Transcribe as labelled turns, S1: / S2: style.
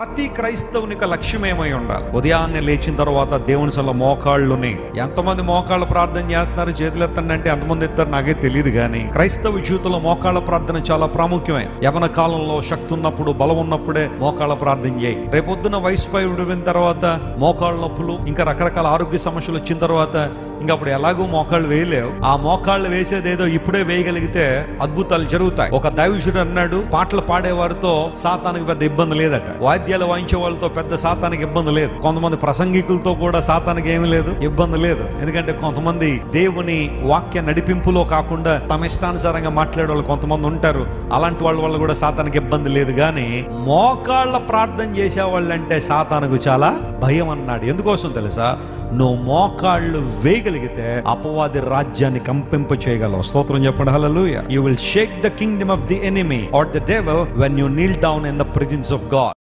S1: ప్రతి క్రైస్తవునికి లక్ష్యం ఏమై ఉండాలి. ఉదయాన్నే లేచిన తర్వాత దేవుని సల మోకాళ్ళుని ఎంతమంది మోకాళ్ళ ప్రార్థన చేస్తున్నారు చేతులు ఎత్తండి అంటే ఎంతమంది ఎత్తారు నాకే తెలియదు కానీ క్రైస్తవ జీవితంలో మోకాళ్ళ ప్రార్థన చాలా ప్రాముఖ్యమే. యవన కాలంలో శక్తి ఉన్నప్పుడు బలం ఉన్నప్పుడే మోకాళ్ళ ప్రార్థన చేయి. రేపొద్దున వయసు పై తర్వాత మోకాళ్ళ నొప్పులు ఇంకా రకరకాల ఆరోగ్య సమస్యలు వచ్చిన తర్వాత ఇంకా అప్పుడు ఎలాగో మోకాళ్ళు వేయలేవు. ఆ మోకాళ్ళు వేసేదేదో ఇప్పుడే వేయగలిగితే అద్భుతాలు జరుగుతాయి. ఒక దైవశుడు అన్నాడు పాటలు పాడేవారితో సాతానికి పెద్ద ఇబ్బంది లేదట. వాద్యాలు వాయించే వాళ్ళతో పెద్ద సాతానికి ఇబ్బంది లేదు. కొంతమంది ప్రసంగికులతో కూడా సాతానికి ఏమీ లేదు ఇబ్బంది లేదు. ఎందుకంటే కొంతమంది దేవుని వాక్య నడిపింపులో కాకుండా తమ ఇష్టానుసారంగా మాట్లాడే వాళ్ళు కొంతమంది ఉంటారు. అలాంటి వాళ్ళ వల్ల కూడా సాతానికి ఇబ్బంది లేదు. కానీ మోకాళ్ళ ప్రార్థన చేసే వాళ్ళంటే సాతానుకు చాలా భయం అన్నాడు. ఎందుకోసం తెలుసా? నువ్వు మోకాళ్ళు వేయగలిగితే అపవాది రాజ్యాన్ని కంపింప చేయగలవు స్తోత్రం చెప్పండి hallelujah you will shake the kingdom of the enemy or the devil when you kneel down in the presence of God